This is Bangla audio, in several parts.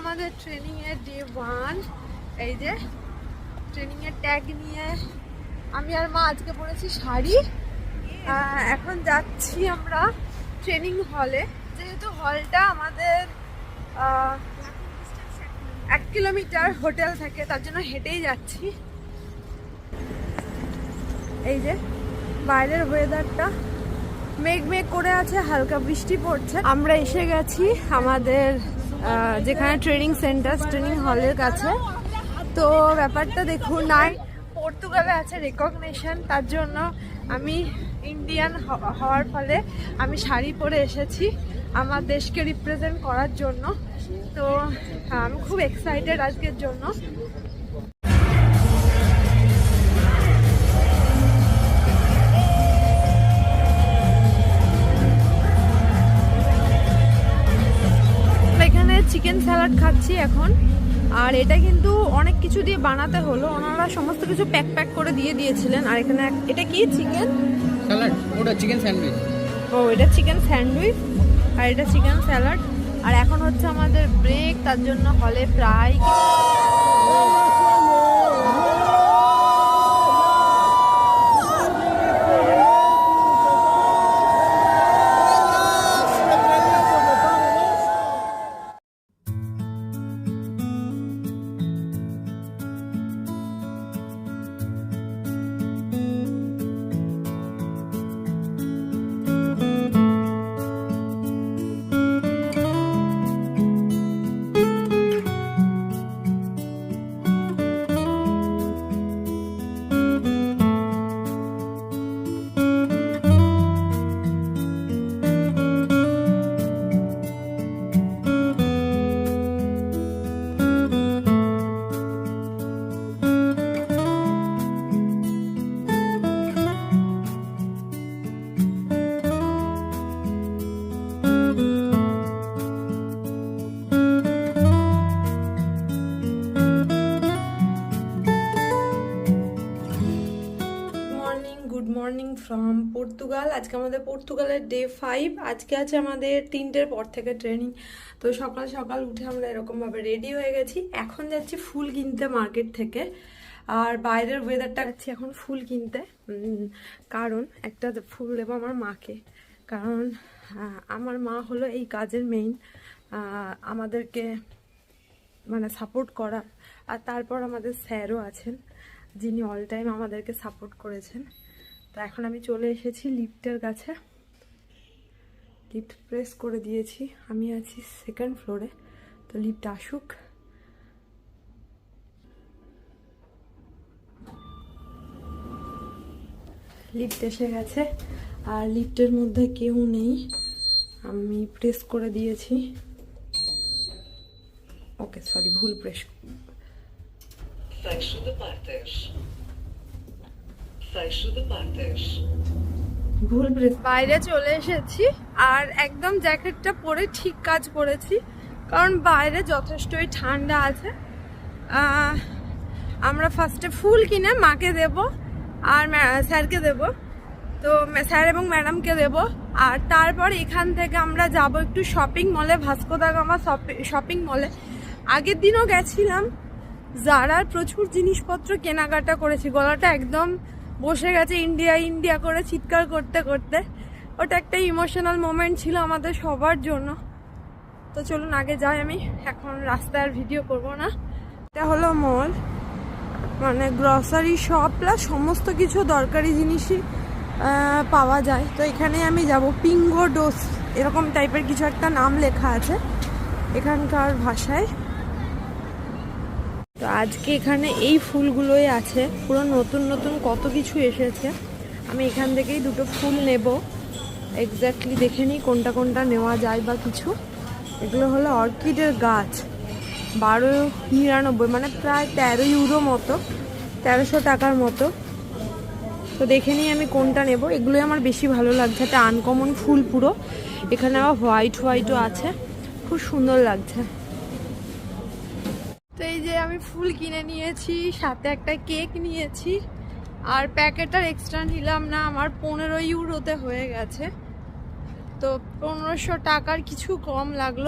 আমাদের ট্রেনিং এর ডে ওয়ান এই যে ট্রেনিং এর ট্যাগ নিয়ে আমি আর মা আজকে পরেছি শাড়ি। এখন যাচ্ছি আমরা ট্রেনিং হলে যেহেতু হলটা আমাদের এক কিলোমিটার হোটেল থেকে তার জন্য হেঁটেই যাচ্ছি। এই যে বাইরের ওয়েদারটা মেঘ মেঘ করে আছে, হালকা বৃষ্টি পড়ছে। আমরা এসে গেছি আমাদের যেখানে ট্রেনিং সেন্টার ট্রেনিং হলের কাছে। তো ব্যাপারটা দেখুন, নাই, পর্তুগালে আছে রেকগনেশন তার জন্য আমি ইন্ডিয়ান হওয়ার ফলে আমি শাড়ি পরে এসেছি আমার দেশকে রিপ্রেজেন্ট করার জন্য। তো আমি খুব এক্সাইটেড আজকের জন্য। স্যালাড খাচ্ছি এখন। আর এটা কিন্তু অনেক কিছু দিয়ে বানাতে হলো। ওনারা সমস্ত কিছু প্যাক প্যাক করে দিয়ে দিয়েছিলেন। আর এখানে এটা কি চিকেন? স্যালাড। ওটা চিকেন স্যান্ডউইচ। ও এটা চিকেন স্যান্ডউইচ। আর এটা চিকেন স্যালাড। আর এখন হচ্ছে আমাদের ব্রেক তার জন্য হলে প্রায় ফ্রম পর্তুগাল আজকে আমাদের পর্তুগালের ডে ফাইভ আজকে আছে আমাদের তিনটের পর থেকে ট্রেনিং তো সকাল সকাল উঠে আমরা এরকমভাবে রেডি হয়ে গেছি। এখন যাচ্ছি ফুল কিনতে মার্কেট থেকে। আর বাইরের ওয়েদারটা যাচ্ছি এখন ফুল কিনতে। কারণ একটা ফুল দেবো আমার মাকে। কারণ আমার মা হলো এই কাজের মেইন আমাদেরকে মানে সাপোর্ট করা। আর তারপর আমাদের স্যারও আছেন, যিনি অল টাইম আমাদেরকে সাপোর্ট করেছেন। তো এখন আমি চলে এসেছি লিফটের কাছে। লিফট প্রেস করে দিয়েছি। আমি আছি সেকেন্ড ফ্লোরে তো লিফট আসুক। লিফট এসে গেছে। আর লিফটের মধ্যে কেউ নেই। আমি প্রেস করে দিয়েছি। ওকে সরি ভুল প্রেস। ভুল বাইরে চলে এসেছি আর একদম জ্যাকেটটা পরে ঠিক কাজ করেছি। কারণ বাইরে যথেষ্টই ঠান্ডা আছে। আমরা ফার্স্টে ফুল কিনে মাকে দেব আর স্যারকে দেব। তো স্যার এবং ম্যাডামকে দেব। আর তারপর এখান থেকে আমরা যাব একটু শপিং মলে ভাস্কো দা গামা শপিং মলে আগের দিনও গেছিলাম। জারার প্রচুর জিনিসপত্র কেনাকাটা করেছি। গলাটা একদম বসে গেছে ইন্ডিয়া ইন্ডিয়া করে চিৎকার করতে করতে। ওটা একটা ইমোশনাল মোমেন্ট ছিল আমাদের সবার জন্য। তো চলুন আগে যাই আমি। এখন রাস্তায় আর ভিডিও করব না। এটা হলো মল মানে গ্রসারি শপ প্লাস সমস্ত কিছু দরকারি জিনিসই পাওয়া যায়। তো এখানে আমি যাব। পিঙ্গো ডোস এরকম টাইপের কিছু একটা নাম লেখা আছে এখানকার ভাষায়। তো আজকে এখানে এই ফুলগুলোই আছে। পুরো নতুন নতুন কত কিছু এসেছে। আমি এখান থেকেই দুটো ফুল নেব। এক্স্যাক্টলি দেখে নিই কোনটা কোনটা নেওয়া যায় বা কিছু। এগুলো হলো অর্কিডের গাছ। বারো নিরানব্বই মানে প্রায় তেরো ইউরো মতো, তেরোশো টাকার মতো। তো দেখে নিই আমি কোনটা নেব। এগুলোই আমার বেশি ভালো লাগছে। একটা আনকমন ফুল পুরো। এখানে আবার হোয়াইট হোয়াইটও আছে। খুব সুন্দর লাগছে। আমি ফুল কিনে নিয়েছি, সাথে একটা কেক নিয়েছি, আর প্যাকেট আর এক্সট্রা নিলাম না, আমার পনেরো ইউরোতে হয়ে গেছে। তো পনেরোশো টাকার কিছু কম লাগল।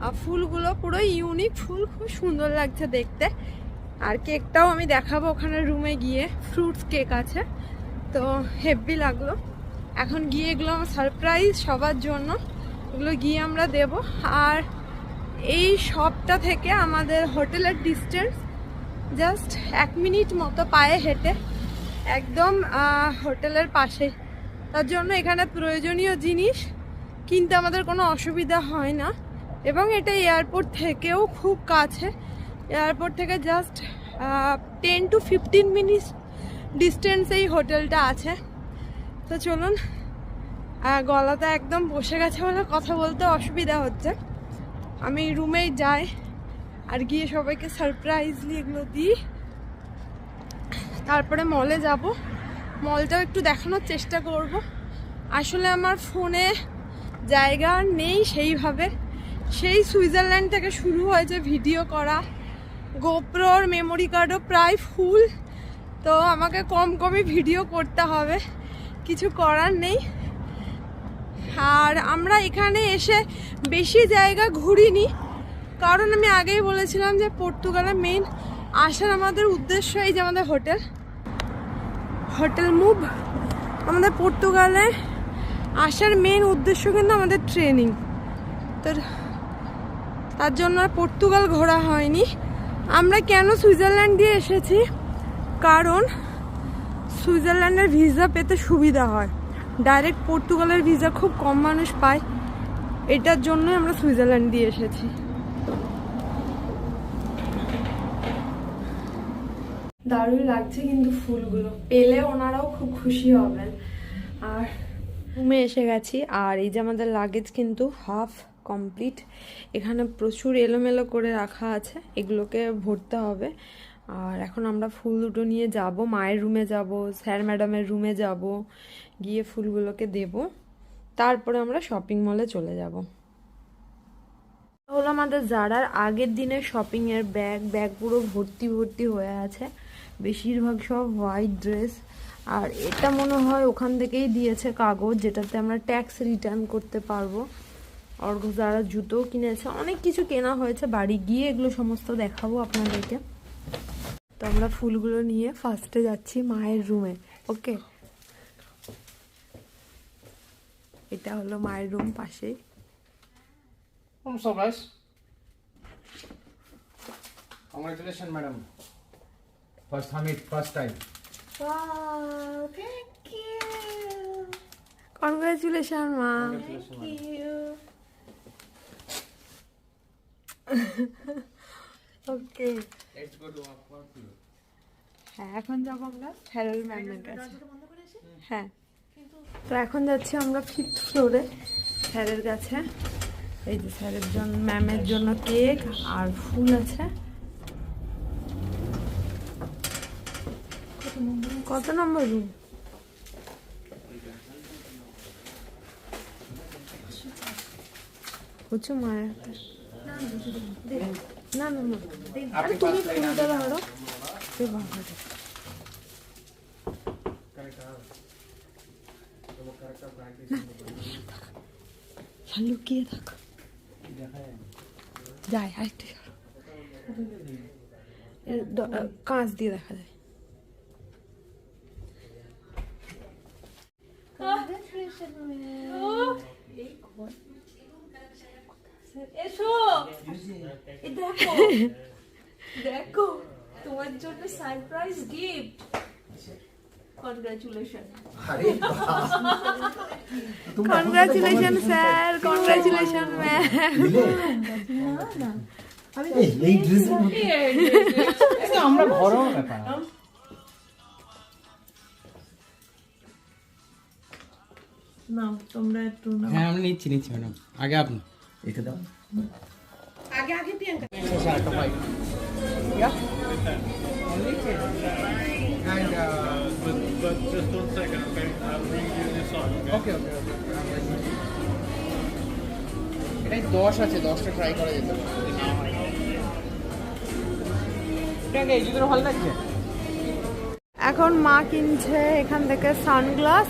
আর ফুলগুলো পুরো ইউনিক ফুল, খুব সুন্দর লাগছে দেখতে। আর কেকটাও আমি দেখাবো ওখানে রুমে গিয়ে ফ্রুটস কেক আছে। তো হেভি লাগল। এখন গিয়ে এগুলো আমার সারপ্রাইজ সবার জন্য। এগুলো গিয়ে আমরা দেব। আর এই শপটা থেকে আমাদের হোটেলের ডিস্টেন্স জাস্ট এক মিনিট মতো পায়ে হেঁটে একদম হোটেলের পাশে। তার জন্য এখানে প্রয়োজনীয় জিনিস কিনতে আমাদের কোনো অসুবিধা হয় না। এবং এটা এয়ারপোর্ট থেকেও খুব কাছে। এয়ারপোর্ট থেকে just ten to fifteen minute distance এই হোটেলটা আছে। তো চলুন গলাটা একদম বসে গেছে বলে কথা বলতে অসুবিধা হচ্ছে। আমি রুমেই যাই আর গিয়ে সবাইকে সারপ্রাইজলি এগুলো দিই। তারপরে মলে যাব। মলটাও একটু দেখানোর চেষ্টা করব। আসলে আমার ফোনে জায়গা নেই সেইভাবে। সেই সুইজারল্যান্ড থেকে শুরু হয়েছে ভিডিও করা। গোপ্রোর মেমোরি কার্ডও প্রায় ফুল তো আমাকে কম কমই ভিডিও করতে হবে। কিছু করার নেই। আর আমরা এখানে এসে বেশি জায়গা ঘুরিনি। কারণ আমি আগেই বলেছিলাম যে পর্তুগালে মেন আসার আমাদের উদ্দেশ্য এই যে আমাদের হোটেল। হোটেল মুভ, আমাদের পর্তুগালে আসার মেন উদ্দেশ্য কিন্তু আমাদের ট্রেনিং তো তার জন্য আর পর্তুগাল ঘোরা হয়নি। আমরা কেন সুইজারল্যান্ড দিয়ে এসেছি? কারণ সুইজারল্যান্ডের ভিসা পেতে সুবিধা হয়। ডাইরেক্ট পর্তুগালের ভিসা খুব কম মানুষ পায়। এটার জন্যই আমরা সুইজারল্যান্ড দিয়ে এসেছি। দারুণ লাগছে কিন্তু ফুলগুলো। পেলে ওনারাও খুব খুশি হবেন। আর রুমে এসে গেছি আর এই যে আমাদের লাগেজ কিন্তু হাফ কমপ্লিট এখানে প্রচুর এলোমেলো করে রাখা আছে এগুলোকে ভরতে হবে। আর এখন আমরা ফুল দুটো নিয়ে যাব, মায়ের রুমে যাব, স্যার ম্যাডামের রুমে যাব, গিয়ে ফুলগুলোকে দেব, তারপরে আমরা শপিং মলে চলে যাব। হলো আমাদের জারার আগের দিনের শপিংয়ের ব্যাগ ব্যাগ পুরো ভর্তি ভর্তি হয়ে আছে, বেশিরভাগ সব হোয়াইট ড্রেস আর এটা মনে হয় ওখান থেকেই দিয়েছে কাগজ, যেটাতে আমরা ট্যাক্স রিটার্ন করতে পারব। অর্ঘ যারা জুতোও কিনেছে, অনেক কিছু কেনা হয়েছে, বাড়ি গিয়ে এগুলো সমস্ত দেখাবো আপনাদেরকে। তো আমরা ফুলগুলো নিয়ে ফার্স্টে যাচ্ছি মায়ের রুমে ওকে এটা হলো মায়ের রুম পাশে। কংগ্রেচুলেশন মা থ্যাংক ইউ ওকে। হ্যাঁ এখন যাব আমরা হ্যারল ম্যামের কাছে। হ্যাঁ। তো এখন যাচ্ছি আমরা ফিফথ ফ্লোরে স্যারের কাছে। এই যে স্যারের জন্য ম্যামের জন্য কেক আর ফুল আছে। কত নম্বর রুম বুঝছ মায়ের হাতে না না না। আরে তুমি ধরো এ বাবা রে। হ্যাঁ, লুকিয়ে থাকো। যায় আরেকটু কাঁচ দিয়ে দেখা যায়। man. এসো। দেখো। দেখো তোমার জন্য surprise gift congratulation congratulation sir congratulation ma'am এই ড্রেস আমরা ঘরোয়া ব্যাপার। নাও তোমরা একটু হ্যাঁ আমরা নিচ্ছি নিচ্ছি ম্যাডাম। আগে আপনি। দাও আগে আগে প্রিয়াঙ্কা একটা পাই Yeah? Only ten. And uh, But, but just one second, okay? I'll bring you this on, okay? okay, okay, okay. এটাই দশ আছে দশটা ট্রাই করা যেতে পারে এই জুতোর ভালো লাগছে এখন মা কিনছে এখান থেকে সানগ্লাস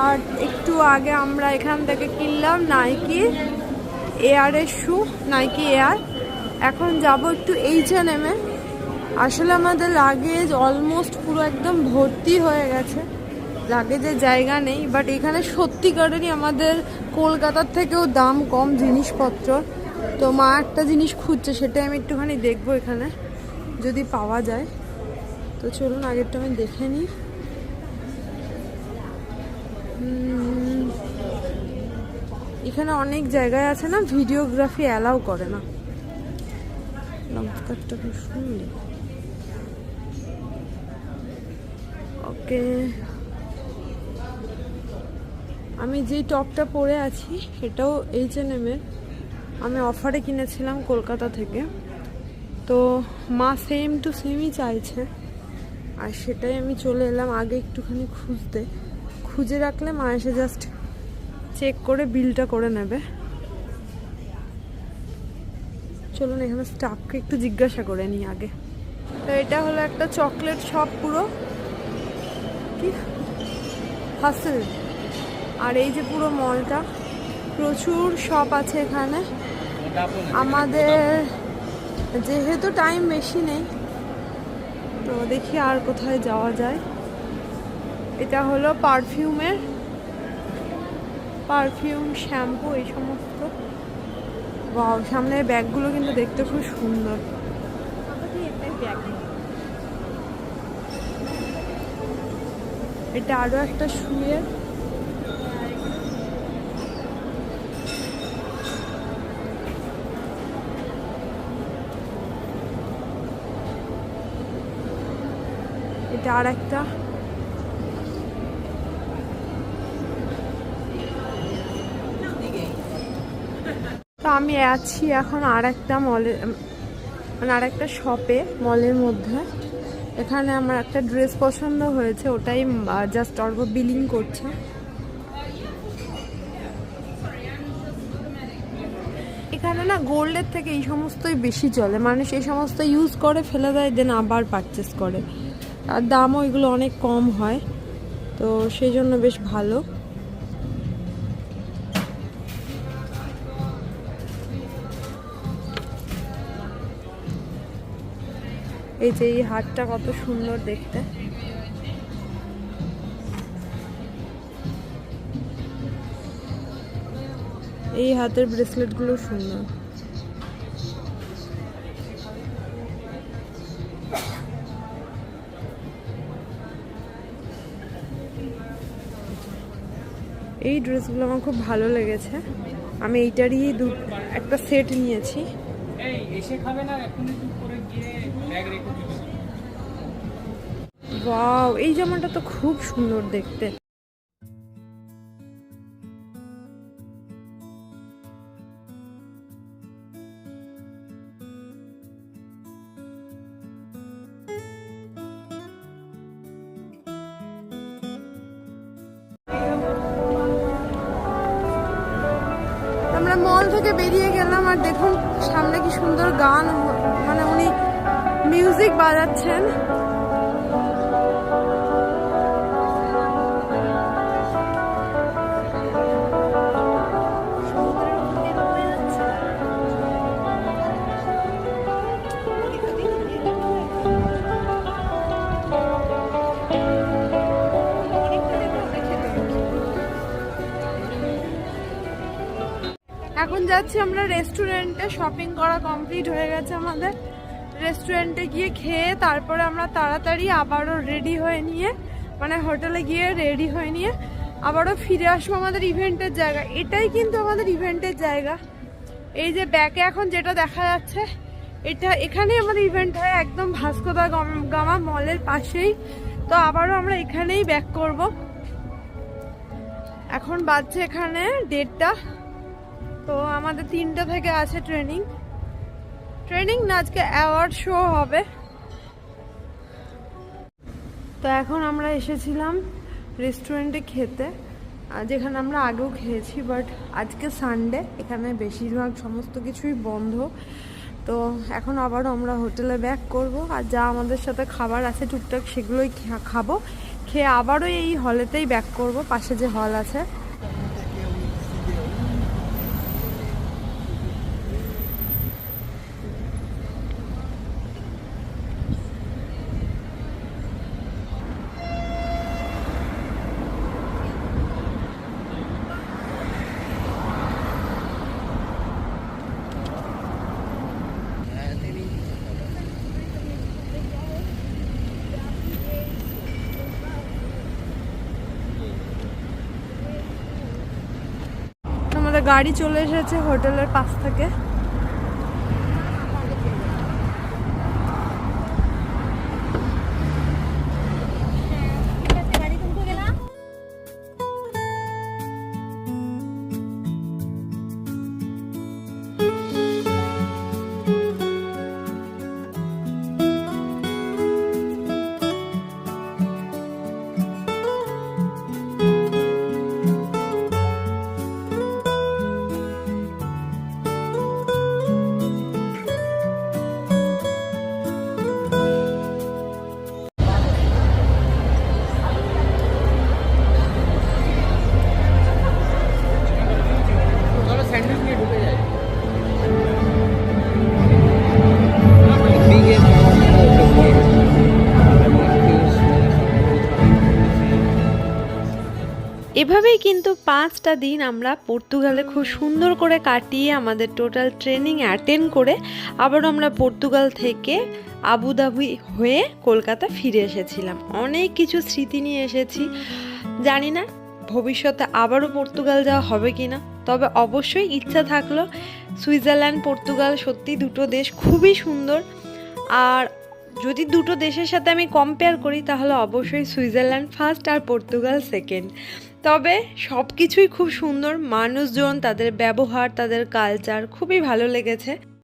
আর একটু আগে আমরা এখান থেকে কিনলাম নাইকি এয়ারের শু নাইকি এয়ার এখন যাব একটু এইচ এন এমে আসলে আমাদের লাগেজ অলমোস্ট পুরো একদম ভর্তি হয়ে গেছে। লাগেজের জায়গা নেই বাট এখানে সত্যিকারেরই আমাদের কলকাতার থেকেও দাম কম জিনিসপত্র। তো মা একটা জিনিস খুঁজছে সেটা আমি একটুখানি দেখব এখানে, যদি পাওয়া যায়। তো চলুন, আগেরটা আমি দেখে নিই। এখানে অনেক জায়গায় আছে না, ভিডিওগ্রাফি অ্যালাউ করে না। খুব ওকে। আমি যেই টপটা পরে আছি, সেটাও এইচ এন আমি অফারে কিনেছিলাম কলকাতা থেকে। তো মা সেম টু সেমই চাইছে। আর সেটাই আমি চলে এলাম আগে একটুখানি খুঁজতে। খুঁজে রাখলে মা এসে জাস্ট চেক করে বিলটা করে নেবে। চলুন, এখানে স্টাফকে একটু জিজ্ঞাসা করে নিই আগে। তো এটা হলো একটা চকলেট শপ পুরো। কি? হাসেল আর এই যে পুরো মলটা প্রচুর শপ আছে এখানে। আমাদের যেহেতু টাইম বেশি নেই, তো দেখি আর কোথায় যাওয়া যায়। এটা হলো পারফিউমের পারফিউম, শ্যাম্পু এই সমস্ত। সামনের ব্যাগগুলো কিন্তু দেখতে খুব সুন্দর। এটা আরও একটা শুয়ের এটা আর একটা তো আমি আছি এখন আর একটা মলে মানে আর একটা শপে মলের মধ্যে। এখানে আমার একটা ড্রেস পছন্দ হয়েছে, ওটাই জাস্ট অল্প বিলিং করছে। এখানে না গোল্ডের থেকে এই সমস্তই বেশি চলে। মানুষ এই সমস্ত ইউজ করে, ফেলে দেয় দেন আবার পারচেস করে। আর দামও এগুলো অনেক কম হয়, তো সেই জন্য বেশ ভালো। এই যে এই হারটা কত সুন্দর দেখতে। এই হাতের ব্রেসলেটগুলো সুন্দর। এই ড্রেসগুলো আমার খুব ভালো লেগেছে। আমি এইটারই একটা সেট নিয়েছি। এই, এসে খাবে না, এখনই ওয়াও এই জামাটা তো খুব সুন্দর দেখতে। আমরা মল থেকে বেরিয়ে গেলাম আর দেখুন, সামনে কি সুন্দর গান মানে উনি মিউজিক বাজাচ্ছেন। এখন যাচ্ছি আমরা রেস্টুরেন্টে শপিং করা কমপ্লিট হয়ে গেছে আমাদের। রেস্টুরেন্টে গিয়ে খেয়ে তারপরে আমরা তাড়াতাড়ি আবারও রেডি হয়ে নিয়ে মানে হোটেলে গিয়ে রেডি হয়ে নিয়ে আবারও ফিরে আসব আমাদের ইভেন্টের জায়গা। এটাই কিন্তু আমাদের ইভেন্টের জায়গা। এই যে ব্যাকে এখন যেটা দেখা যাচ্ছে, এটা এখানে আমাদের ইভেন্ট হয় একদম ভাস্কোদা গাম- মলের পাশেই। তো আবারও আমরা এখানেই ব্যাক করব। এখন বাজছে এখানে দেড়টা। তো আমাদের তিনটা থেকে আছে ট্রেনিং ট্রেনিং না, আজকে অ্যাওয়ার্ড শো হবে। তো এখন আমরা এসেছিলাম রেস্টুরেন্টে খেতে যেখানে আমরা আগেও খেয়েছি, বাট আজকে সানডে, এখানে বেশিরভাগ সমস্ত কিছুই বন্ধ। তো এখন আবারও আমরা হোটেলে ব্যাক করব, আর যা আমাদের সাথে খাবার আছে টুকটাক সেগুলোই খাব। খেয়ে আবারও এই হলেতেই ব্যাক করব, পাশে যে হল আছে। আমাদের গাড়ি চলে এসেছে হোটেলের পাশ থেকে। এভাবেই কিন্তু পাঁচটা দিন আমরা পর্তুগালে খুব সুন্দর করে কাটিয়ে আমাদের টোটাল ট্রেনিং অ্যাটেন্ড করে আবার আমরা পর্তুগাল থেকে আবুধাবি হয়ে কলকাতা ফিরে এসেছিলাম। অনেক কিছু স্মৃতি নিয়ে এসেছি। জানি না ভবিষ্যতে আবারও পর্তুগাল যাওয়া হবে কি না তবে অবশ্যই ইচ্ছা থাকল সুইজারল্যান্ড, পর্তুগাল সত্যি দুটো দেশ খুবই সুন্দর। আর যদি দুটো দেশের সাথে আমি কম্পেয়ার করি, তাহলে অবশ্যই সুইজারল্যান্ড ফার্স্ট আর পর্তুগাল সেকেন্ড তবে সব কিছুই খুব সুন্দর মানুষজন তাদের ব্যবহার তাদের কালচার খুবই ভালো লেগেছে।